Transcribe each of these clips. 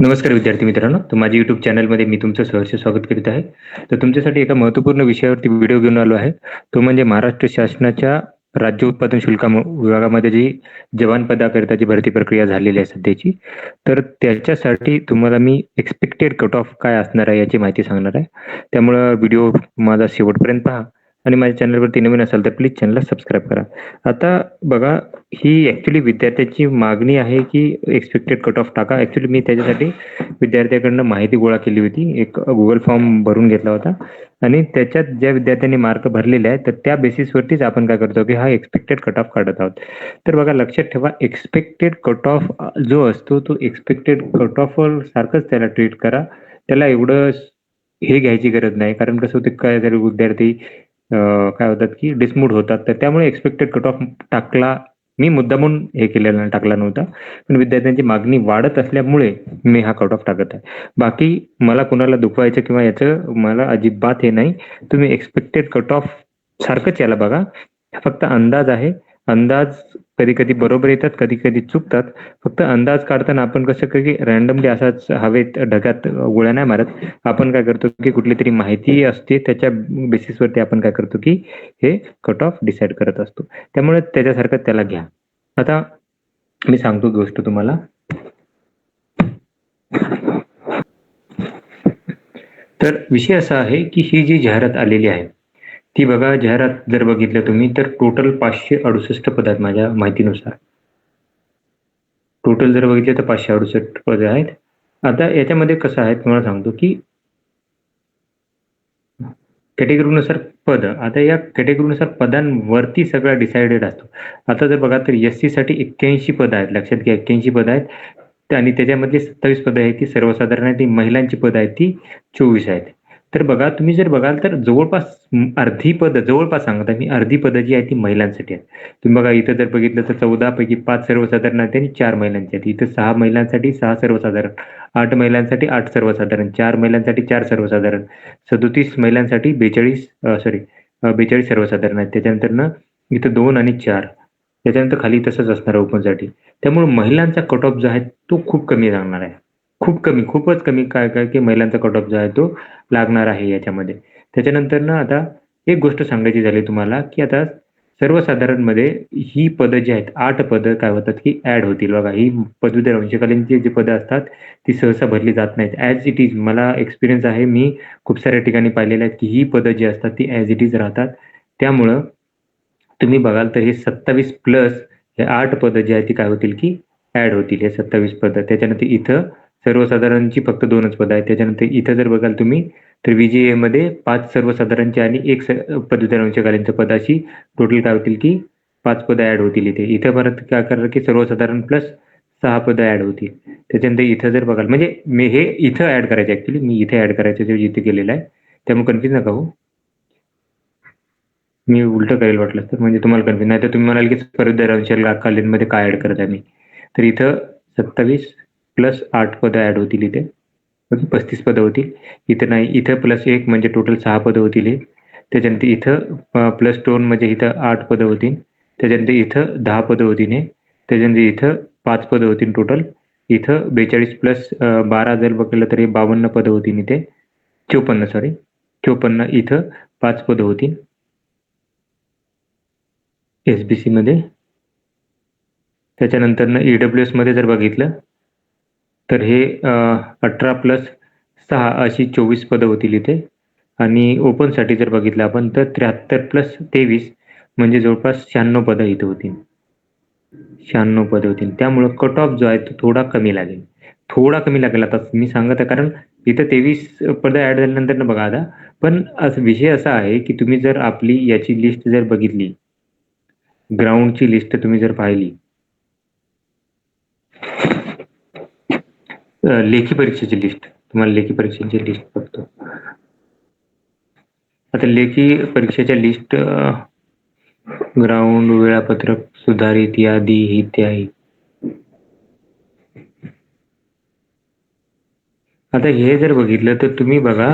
नमस्कार विद्यार्थी मित्रांनो. तर माझ्या युट्यूब चॅनलमध्ये मी तुमचं सहर्ष स्वागत करीत आहे. तर तुमच्यासाठी एका महत्त्वपूर्ण विषयावरती व्हिडिओ घेऊन आलो आहे. तो म्हणजे महाराष्ट्र शासनाच्या राज्य उत्पादन शुल्क विभागामध्ये जी जवान पदाकरिताची भरती प्रक्रिया झालेली आहे सध्याची. तर त्याच्यासाठी तुम्हाला मी एक्सपेक्टेड कट ऑफ काय असणार आहे याची माहिती सांगणार आहे. त्यामुळं व्हिडिओ माझा शेवटपर्यंत पहा. आणि माझ्या चॅनलवरती नवीन असाल तर प्लीज चॅनलला सबस्क्राईब करा. आता बघा ही ॲक्च्युली विद्यार्थ्याची मागणी आहे की एक्सपेक्टेड कट ऑफ टाका. ॲक्च्युली मी त्याच्यासाठी विद्यार्थ्याकडनं माहिती गोळा केली होती. एक गुगल फॉर्म भरून घेतला होता. आणि त्याच्यात ज्या विद्यार्थ्यांनी मार्क भरलेले आहेत तर त्या बेसिसवरतीच आपण काय करतो की हा एक्सपेक्टेड कट ऑफ काढत आहोत. तर बघा लक्षात ठेवा एक्सपेक्टेड कट ऑफ जो असतो तो एक्सपेक्टेड कट ऑफ सारखंच त्याला ट्रीट करा. त्याला एवढं हे घ्यायची गरज नाही. कारण कसं होतं काय जरी विद्यार्थी काय होतात की डिसमूड होतात. तर त्यामुळे एक्सपेक्टेड कट ऑफ टाकला मी मुद्दामून हे केलेला टाकला नव्हता. पण विद्यार्थ्यांची मागणी वाढत असल्यामुळे मी हा कट ऑफ टाकत आहे. बाकी मला कुणाला दुखवायचं किंवा याचं मला अजिबात हे नाही. तुम्ही एक्सपेक्टेड कट ऑफ सारखंच याला बघा. फक्त अंदाज आहे. अंदाज कधी कधी बरोबर येतात कधी कधी चुकतात. फक्त अंदाज काढताना आपण कसं की रॅन्डमली असाच हवेत ढगात गोळ्या नाही मारत. आपण काय करतो की कुठली तरी माहिती असते त्याच्या बेसिसवरती आपण काय करतो की हे कट ऑफ डिसाईड करत असतो. त्यामुळे त्याच्यासारखं त्याला घ्या. आता मी सांगतो गोष्ट तुम्हाला. तर विषय असा आहे की ही जी जाहिरात आलेली आहे ती बघा जाहिरात जर बघितलं तुम्ही तर टोटल पाचशे अडुसष्ट पद आहेत माझ्या माहितीनुसार. टोटल जर बघितले तर पाचशे अडुसष्ट पद आहेत. आता याच्यामध्ये कसं आहे तुम्हाला सांगतो की कॅटेगरीनुसार पद आता या कॅटेगरीनुसार पदांवरती सगळा डिसाइडेड असतो. आता जर बघा तर एससाठी एक्क्याऐंशी पद आहेत लक्षात घ्या एक्क्याऐंशी पद आहेत. आणि त्याच्यामधली सत्तावीस पद आहेत ती सर्वसाधारण आहे ती महिलांची पद आहेत ती चोवीस आहेत. तर बघा तुम्ही जर बघाल तर जवळपास अर्धी पद जवळपास सांगता मी अर्धी पद जी आहे ती महिलांसाठी आहे तुम्ही बघा इथं जर बघितलं तर चौदा पैकी पाच सर्वसाधारण आहेत आणि चार महिलांची आहेत. इथं सहा महिलांसाठी सहा सर्वसाधारण आठ महिलांसाठी आठ सर्वसाधारण चार महिलांसाठी चार सर्वसाधारण सदोतीस महिलांसाठी बेचाळीस सॉरी बेचाळीस सर्वसाधारण आहेत. त्याच्यानंतर इथं दोन आणि चार त्याच्यानंतर खाली तसंच असणार ओपनसाठी त्यामुळे महिलांचा कट ऑफ जो आहे तो खूप कमी लागणार आहे. खूप कमी खूपच कमी काय काय की महिलांचा कट ऑफ जो आहे तो लागणार आहे याच्यामध्ये. त्याच्यानंतर ना आता एक गोष्ट सांगायची झाली तुम्हाला की आता सर्वसाधारणमध्ये ही पदं जी आहेत आठ पदं काय होतात की ऍड होतील. बघा ही पदवीधर अंशकालीनची जी पदं असतात ती सहसा भरली जात नाहीत. ॲज इट इज मला एक्सपिरियन्स आहे मी खूप साऱ्या ठिकाणी पाहिलेलं आहे की ही पदं जी असतात ती ॲज इट इज राहतात. त्यामुळं तुम्ही बघाल तर हे सत्तावीस प्लस हे आठ पदं जी आहेत ती काय होतील की ऍड होतील हे सत्तावीस पदं. त्याच्यानंतर इथं सर्वसाधारणची फक्त दोनच पदं आहेत. त्याच्यानंतर इथं जर बघाल तुम्ही तर व्ही मध्ये पाच सर्वसाधारणचे आणि एक पदवीधर अंशकालीनचं पद अशी टोटल काय होतील की पाच पदं ऍड होतील इथे. इथं परत काय करणार की सर्वसाधारण प्लस सहा पदं ऍड होतील. त्याच्यानंतर इथं जर बघाल म्हणजे मी हे इथं ऍड करायचे ऍक्च्युली मी इथे ऍड करायचं इथे केलेलं आहे त्यामुळे कन्फ्युज नका हो. मी उलट करेल वाटलं तर म्हणजे तुम्हाला कन्फ्युज नाही तर तुम्ही म्हणाल की पदवीधर अंशकालीनमध्ये काय ऍड करत आहे मी. तर इथं सत्तावीस प्लस आठ पदं ऍड होतील इथे. पस्तीस पदं होतील. इथं नाही इथं प्लस एक म्हणजे टोटल सहा पदं होतील हे. त्याच्यानंतर इथं प्लस दोन म्हणजे इथं आठ पदं होतील. त्याच्यानंतर इथं दहा पदं होतील हे. त्याच्यानंतर इथं पाच पदं होतील टोटल इथं बेचाळीस प्लस बारा जर बघितलं तर हे बावन्न पदं होतील इथे. चोपन्न सॉरी चोपन्न इथं पाच पदं होतील. एस बी सीमध्ये त्याच्यानंतर ईडब्ल्यू एसमध्ये जर बघितलं तर हे अठरा प्लस सहा अशी चोवीस पदं होतील इथे. आणि ओपनसाठी जर बघितलं आपण तर त्र्याहत्तर प्लस तेवीस म्हणजे जवळपास शहाण्णव पदं इथे होतील. शहाण्णव पदं होतील. त्यामुळं कट ऑफ जो आहे तो थोडा कमी लागेल. थोडा कमी लागेल आता मी सांगत आहे कारण इथं तेवीस पदं ॲड झाल्यानंतर ना बघा आता. पण विषय असा आहे की तुम्ही जर आपली याची लिस्ट जर बघितली ग्राउंडची लिस्ट तुम्ही जर पाहिली लेखी परीक्षेची लिस्ट तुम्हाला लेखी परीक्षेची लिस्ट बघतो. आता लेखी परीक्षेच्या लिस्ट ग्राउंड वेळापत्रक सुधारित यादी इत्यादी. आता हे जर बघितलं तर तुम्ही बघा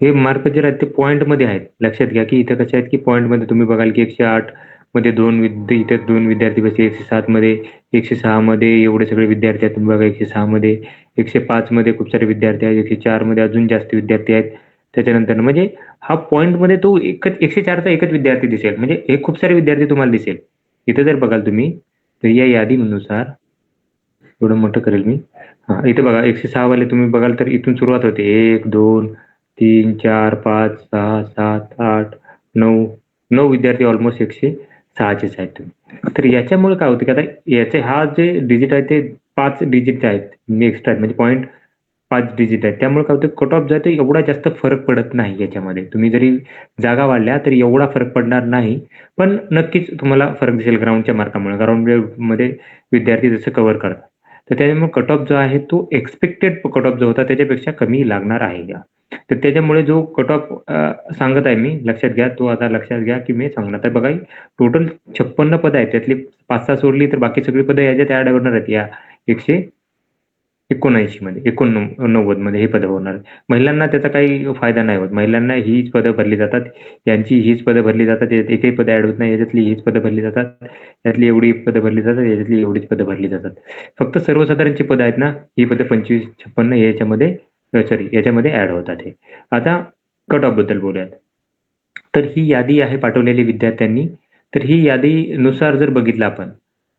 हे मार्क जे आहेत ते पॉईंटमध्ये आहेत लक्षात घ्या की इथं कसे आहेत की पॉईंटमध्ये तुम्ही बघाल की एकशे आठ मध्ये दोन विद्या इथे दोन विद्यार्थी बसले एकशे सात मध्ये एकशे सहा मध्ये एवढे सगळे विद्यार्थी आहेत. तुम्ही बघा एकशे सहा मध्ये एकशे पाच मध्ये खूप सारे विद्यार्थी आहेत. एकशे चारमध्ये अजून जास्त विद्यार्थी आहेत. त्याच्यानंतर म्हणजे हा पॉईंटमध्ये तो एकच एकशे चारचा एकच विद्यार्थी दिसेल. म्हणजे हे खूप सारे विद्यार्थी तुम्हाला दिसेल. इथे जर बघाल तुम्ही तर या यादीनुसार एवढं मोठं करेल मी. हा इथे बघा एकशे सहा वाले तुम्ही बघाल तर इथून सुरुवात होते. एक दोन तीन चार पाच सहा सात आठ नऊ नऊ विद्यार्थी ऑलमोस्ट एकशे सहाचेच आहेत तुम्ही तर याच्यामुळे काय होतं की आता याचे हा जे डिजिट आहे ते पाच डिजिट आहेत नेक्स्ट आहेत म्हणजे पॉईंट पाच डिजिट आहेत. त्यामुळे काय होतं कट ऑफ जो आहे ते एवढा जास्त फरक पडत नाही याच्यामध्ये. तुम्ही जरी जागा वाढल्या तरी एवढा फरक पडणार नाही पण नक्कीच तुम्हाला फरक दिसेल ग्राउंडच्या मार्कामुळे ग्राउंडमध्ये विद्यार्थी जसं कव्हर करतात. तर त्याच्यामुळे कट ऑफ जो आहे तो एक्सपेक्टेड कट ऑफ जो होता त्याच्यापेक्षा कमी लागणार आहे. या तर त्याच्यामुळे जो कट ऑफ सांगत आहे मी लक्षात घ्या तो आता लक्षात घ्या की मी सांगणार. तर बघा टोटल छप्पन्न पद आहेत. त्यातली पाच सहा सोडली तर बाकी सगळी पदं याच्यात ॲड होणार आहेत. या एकशे एकोणऐंशी मध्ये एकोणनव्वदमध्ये हे पदं होणार महिलांना त्याचा काही फायदा नाही होत. महिलांना हीच पदं भरली जातात. यांची हीच पदं भरली जातात. एकही पदं ऍड होत नाही. याच्यातली हीच पदं भरली जातात. यातली एवढी पदं भरली जातात. याच्यातली एवढीच पदं भरली जातात. फक्त सर्वसाधारणची पदं आहेत ना ही पदं पंचवीस छप्पन्न याच्यामध्ये सॉरी याच्यामध्ये ऍड होतात हे. आता कट ऑफबद्दल बोलूयात. तर ही यादी आहे पाठवलेली विद्यार्थ्यांनी. तर ही यादीनुसार जर बघितलं आपण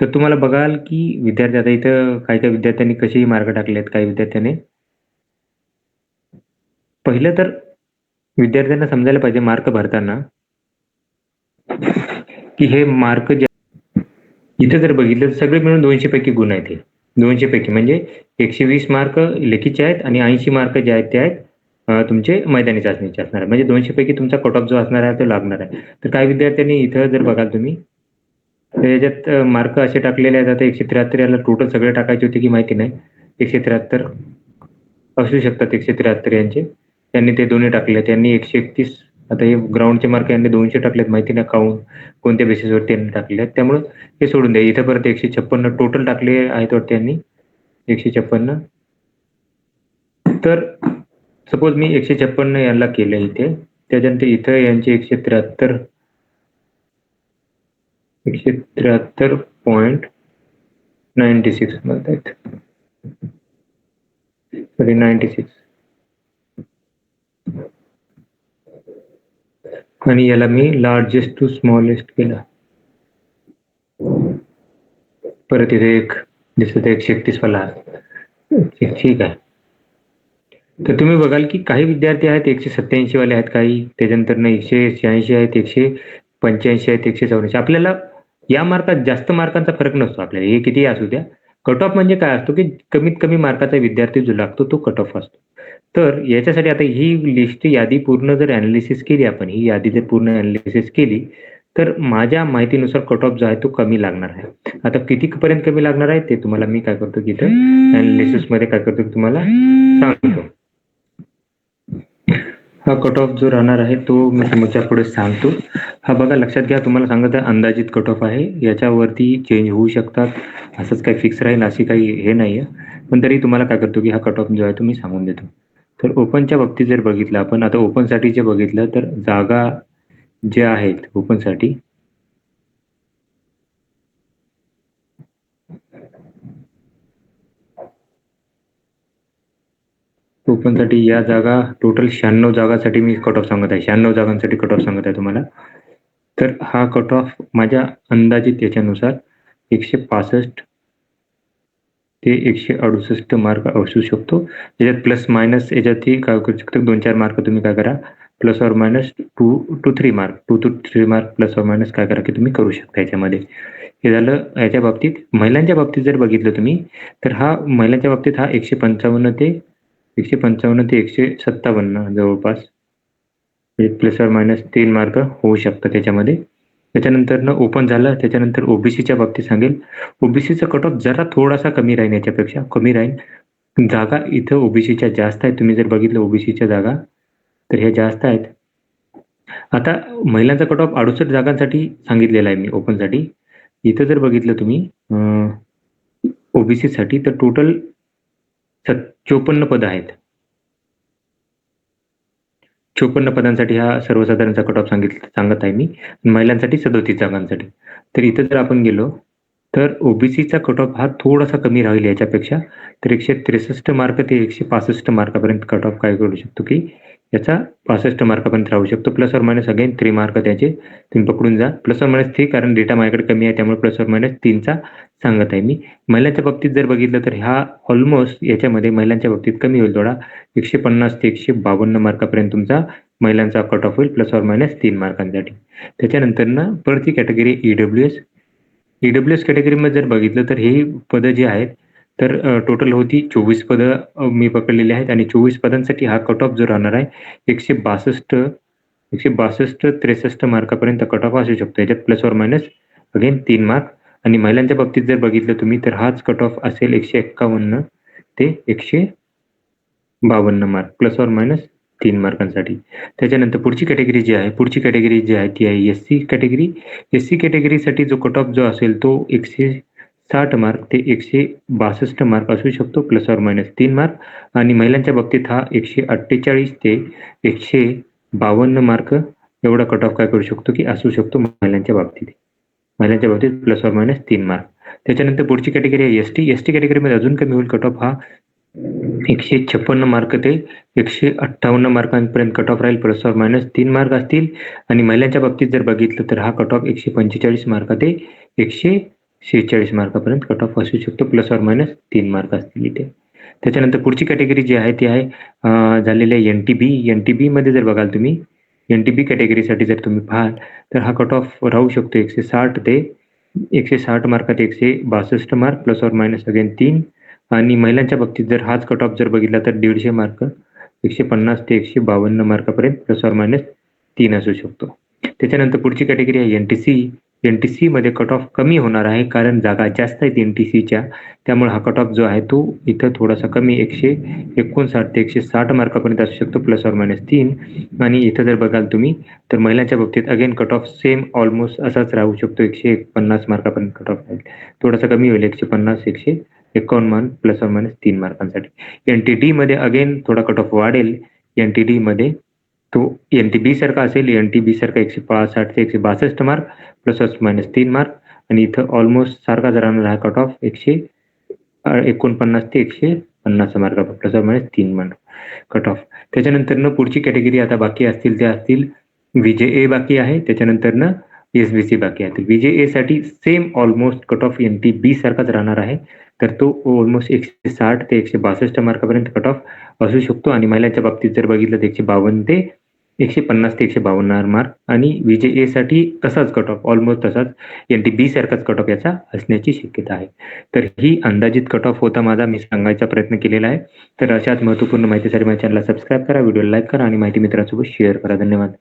तर तुम्हाला बघाल की विद्यार्थी आता इथं काही काही विद्यार्थ्यांनी कसेही मार्क टाकले आहेत काही विद्यार्थ्याने. पहिलं तर विद्यार्थ्यांना समजायला पाहिजे मार्क भरताना की हे मार्क जे इथं जर बघितलं तर सगळे मिळून दोनशे पैकी गुण आहेत हे. दोनशे पैकी. म्हणजे एकशे वीस मार्क लेखीचे आहेत आणि ऐंशी मार्क जे आहेत ते आहेत तुमचे मैदानी चाचणीचे असणार आहे म्हणजे दोनशे पैकी तुमचा कट ऑफ जो असणार आहे तो लागणार आहे. तर काही विद्यार्थ्यांनी इथं जर बघाल तुम्ही तर याच्यात मार्क असे टाकलेले आहेत. आता एकशे त्र्याहत्तर याला टोटल सगळे टाकायचे होते की माहिती नाही. एकशे त्र्याहत्तर असू शकतात एकशे त्र्याहत्तर यांचे. त्यांनी ते दोन्ही टाकले त्यांनी एकशे एकतीस आता हे ग्राउंडचे मार्क यांनी दोनशे टाकलेत माहिती नाही काउन कोणत्या बेसिसवर त्यांनी टाकले आहेत. त्यामुळे हे सोडून द्या. इथं परत एकशे छप्पन्न टोटल टाकले आहेत वाटते यांनी. एकशे छप्पन्न. तर सपोज मी एकशे छप्पन्न यांना केलं इथे. त्याच्यानंतर इथं यांचे एकशे त्र्याहत्तर. एकशे त्र्याहत्तर पॉइंट नाईन्टी सिक्स म्हणतायत. सॉरी नाईन्टी सिक्स आणि याला मी लार्जेस्ट टू स्मॉलेस्ट केला. परत इथे एक दिसत एकशे एकतीस वाला ठीक आहे. तर तुम्ही बघाल की काही विद्यार्थी आहेत एकशे सत्याऐंशी वाले आहेत काही त्याच्यानंतर एकशे शहाऐंशी आहेत एकशे पंच्याऐंशी आहेत एकशे चौऱ्याऐंशी. आपल्याला या मार्कात जास्त मार्कांचा फरक नसतो आपल्याला हे किती असू द्या. कट ऑफ म्हणजे काय असतो की कमीत कमी मार्काचा विद्यार्थी जो लागतो तो कट ऑफ असतो. तर याच्यासाठी आता ही लिस्ट यादी पूर्ण जर अनालिसिस केली आपण ही यादी जर पूर्ण अनालिसिस केली तर माझ्या माहितीनुसार कट ऑफ जो आहे तो कमी लागणार आहे. आता किती पर्यंत कमी लागणार आहे ते तुम्हाला मी काय करतो की इथं अनालिसिसमध्ये काय करतो तुम्हाला सांगतो. हा कट ऑफ जो राहणार आहे तो मी तुमच्यापुढे सांगतो. हा बघा लक्षात घ्या तुम्हाला सांगत आहे अंदाजित कट ऑफ आहे. याच्यावरती चेंज होऊ शकतात. असंच काही फिक्स राहील अशी काही हे नाही आहे पण तरी तुम्हाला काय करतो की हा कट ऑफ जो आहे तो मी सांगून देतो. तर ओपनच्या बाबतीत जर बघितलं आपण आता ओपनसाठी जे बघितलं तर जागा ज्या आहेत ओपनसाठी ओपनसाठी या जागा टोटल शहाण्णव जागासाठी मी कट ऑफ सांगत आहे. शहाण्णव जागांसाठी कट ऑफ सांगत आहे तुम्हाला. तर हा कट ऑफ माझ्या अंदाजित याच्यानुसार एकशे पासष्ट ते एकशे अडुसष्ट मार्क असू शकतो. याच्यात प्लस मायनस याच्यातही काय करू शकतो? दोन चार मार्क तुम्ही काय करा. Plus or minus two to three mark two to three mark plus or minus काय करा की तुम्ही करू शकता याच्यामध्ये. हे झालं याच्या बाबतीत. महिलांच्या बाबतीत जर बघितलं तुम्ही तर हा महिलांच्या बाबतीत हा एकशे पंचावन्न ते एकशे पंचावन्न ते एकशे सत्तावन्न जवळपास. प्लस ऑर मायनस तीन मार्क होऊ शकतात त्याच्यामध्ये. त्याच्यानंतर ओपन झालं त्याच्यानंतर ओबीसीच्या बाबतीत सांगेल. ओबीसीचा कट ऑफ जरा थोडासा कमी राहील याच्यापेक्षा. कमी राहील जागा इथं ओबीसीच्या जास्त आहेत. तुम्ही जर बघितलं ओबीसीच्या जागा तर ह्या जास्त आहेत. आता महिलांचा कट ऑफ अडुसष्ट जागांसाठी सांगितलेला आहे मी ओपनसाठी इथं जर बघितलं तुम्ही ओबीसीसाठी तर टोटल सत चोपन्न पद आहेत. चोपन्न पदांसाठी हा सर्वसाधारणचा कट ऑफ सांगितलं सांगत आहे मी. महिलांसाठी सदोतीस जागांसाठी. तर इथं जर आपण गेलो तर ओबीसीचा कट ऑफ हा थोडासा कमी राहील याच्यापेक्षा तर एकशे त्रेसष्ट मार्क ते एकशे पासष्ट मार्कापर्यंत कट ऑफ काय करू शकतो की याचा पासष्ट मार्कापर्यंत राहू शकतो. Plus or minus again three mark त्याचे तुम्ही पकडून जा. प्लस ऑर मायनस थ्री कारण डेटा माझ्याकडे कमी आहे त्यामुळे प्लस ऑर मायनस तीनचा सांगत आहे मी. महिलांच्या बाबतीत जर बघितलं तर हा ऑलमोस्ट याच्यामध्ये महिलांच्या बाबतीत कमी होईल थोडा. एकशे पन्नास ते एकशे बावन्न मार्कापर्यंत तुमचा महिलांचा कट ऑफ होईल प्लस ऑर मायनस तीन मार्कांसाठी त्याच्यानंतर ना परत category EW S EW S कॅटेगरीमध्ये जर बघितलं तर ही पदं जी आहेत तर टोटल होती चोवीस पदं मी पकडलेली आहेत आणि चोवीस पदांसाठी हा कट ऑफ जो राहणार आहे एकशे बासष्ट एकशे बासष्ट त्रेसष्ट मार्कापर्यंत कट ऑफ असू शकतो. याच्यात प्लस ऑर मायनस अगेन तीन मार्क आणि महिलांच्या बाबतीत जर बघितलं तुम्ही तर हाच कट ऑफ असेल एकशे एक्कावन्न ते एकशे बावन्न मार्क प्लस ऑर मायनस तीन मार्कांसाठी त्याच्यानंतर पुढची कॅटेगरी जी आहे पुढची कॅटेगरी जी आहे ती आहे S C category S C कॅटेगरीसाठी जो कट ऑफ जो असेल तो एकशे साठ मार्क ते एकशे बासष्ट मार्क असू शकतो प्लस ऑर मायनस तीन मार्क आणि महिलांच्या बाबतीत हा एकशे अठ्ठेचाळीस ते एकशे बावन्न मार्क एवढा कट ऑफ काय करू शकतो की असू शकतो महिलांच्या बाबतीत. महिलांच्या बाबतीत प्लस ऑर मायनस तीन मार्क त्याच्यानंतर पुढची कॅटेगरी आहे एस टी एस टी कॅटेगरीमध्ये अजून कमी होईल कट ऑफ हा एकशे छप्पन्न मार्क ते एकशे अठ्ठावन्न मार्कांपर्यंत कट ऑफ राहील प्लस ऑर मायनस तीन मार्क असतील. आणि महिलांच्या बाबतीत जर बघितलं तर हा कट ऑफ एकशे पंचेचाळीस मार्क ते एकशे शेहेचाळीस मार्कापर्यंत कट ऑफ असू शकतो. प्लस ऑर मायनस तीन मार्क असतील इथे. त्याच्यानंतर पुढची कॅटेगरी जी आहे ती आहे झालेली आहे N T B N T बीमध्ये जर बघाल तुम्ही एन टी बी कॅटेगरीसाठी जर तुम्ही पाहाल तर हा कट ऑफ राहू शकतो एकशे साठ ते एकशे साठ मार्कात एकशे बासष्ट mark plus or minus again तीन. आणि महिलांच्या बाबतीत जर हाच कट ऑफ जर बघितला तर दीडशे मार्क एकशे पन्नास ते एकशे बावन्न मार्कापर्यंत प्लस ऑर मायनस तीन असू शकतो. त्याच्यानंतर पुढची कॅटेगरी आहे N T C N T सीमध्ये कट ऑफ कमी होणार आहे कारण जागा जास्त आहेत एन टी सीच्या त्यामुळे हा कट ऑफ जो आहे तो इथं थोडासा कमी एकशे एकोणसाठ ते एकशे साठ मार्कापर्यंत असू शकतो प्लस ऑर मायनस तीन. आणि इथं जर बघाल तुम्ही तर महिलांच्या बाबतीत again cut off same almost असाच राहू शकतो एकशे पन्नास मार्कापर्यंत कट ऑफ राहील थोडासा कमी होईल एकशे पन्नास एकशे एकावन्न मार्क प्लस ऑर मायनस तीन मार्कांसाठी एन टी डीमध्ये अगेन थोडा कट ऑफ वाढेल एन टी डीमध्ये तो एन टी बी सारखा असेल एन टी बी सारखा एकशे पासष्ट ते एकशे बासष्ट मार्क प्लस मायनस तीन मार्क आणि इथं ऑलमोस्ट सारखाच राहणार हा कट ऑफ एकशे एकोणपन्नास ते एकशे पन्नास मार्क प्लस मायनस तीन मार्क कट ऑफ त्याच्यानंतर न पुढची कॅटेगरी आता बाकी असतील त्या असतील विजे ए बाकी आहे. त्याच्यानंतर एस बी सी बाकी आहे. विजे ए साठी same almost cut off N T B सारखाच राहणार आहे. तर तो ऑलमोस्ट एकशे साठ ते एकशे बासष्ट मार्कापर्यंत कट ऑफ असू शकतो. आणि महिलांच्या बाबतीत जर बघितलं तर एकशे बावन्न ते एकशे पन्नास ते एकशे बावन्न मार्क आणि विजे ए साठी तसाच कट ऑफ ऑलमोस्ट तसाच. एन टी बी सारखाच कट ऑफ याचा असण्याची शक्यता आहे. तर ही अंदाजित कट ऑफ होता माझा. मी सांगायचा प्रयत्न केलेला आहे. तर अशाच महत्त्वपूर्ण माहितीसाठी माझ्या चॅनलला सबस्क्राईब करा व्हिडिओ लाईक करा आणि माहिती मित्रांसोबत शेअर करा. धन्यवाद.